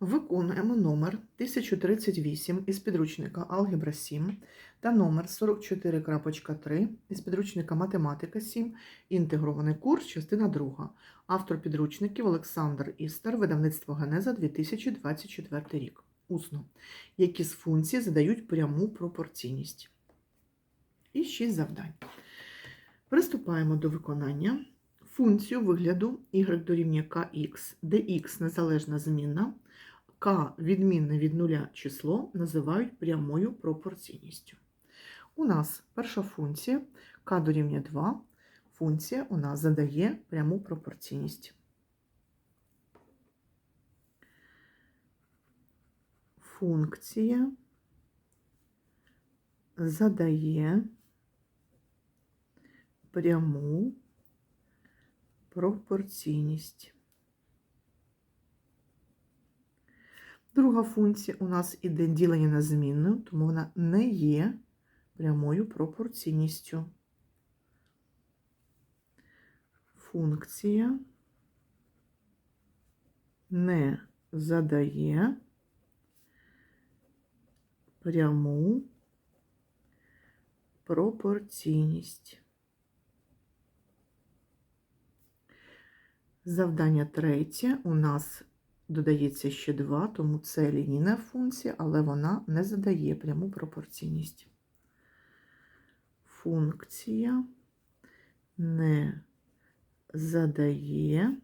Виконуємо номер 1038 із підручника Алгебра 7 та номер 44.3 із підручника Математика 7, інтегрований курс, частина 2. Автор підручників Олександр Істер, видавництво Генеза 2024 рік. Усно. Які з функцій задають пряму пропорційність. І 6 завдань. Приступаємо до виконання. Функцію вигляду y дорівнює kx, де x незалежна змінна, k відмінне від нуля число називають прямою пропорційністю. У нас перша функція k дорівнює 2. Функція у нас задає пряму пропорційність. Функція задає пряму пропорційність. Друга функція у нас іде ділення на змінну, тому вона не є прямою пропорційністю. Функція не задає пряму пропорційність. Завдання третє. У нас додається ще 2, тому це лінійна функція, але вона не задає пряму пропорційність. Функція не задає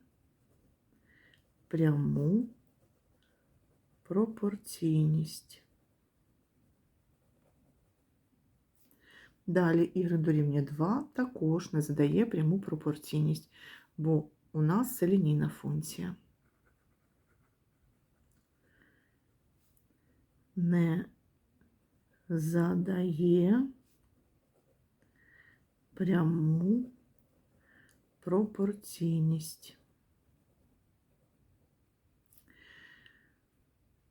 пряму пропорційність. Далі y дорівнює 2 також не задає пряму пропорційність, бо у нас це лінійна функція. Не задає пряму пропорційність.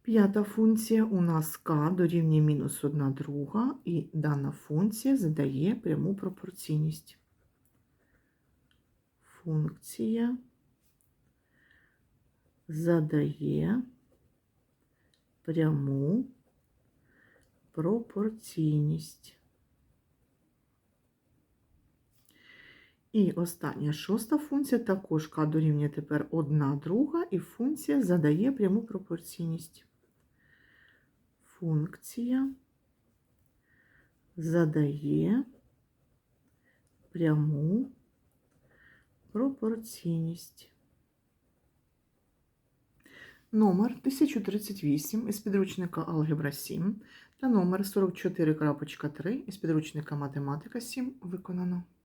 П'ята функція у нас k дорівнює мінус 1 друга, і дана функція задає пряму пропорційність. Функція задає пряму пропорційність. І остання шоста функція також k дорівнює тепер 1 друга, і функція задає пряму пропорційність. Функція задає пряму пропорційність. Номер 1038 із підручника Алгебра 7 та номер 44.3 із підручника Математика 7 виконано.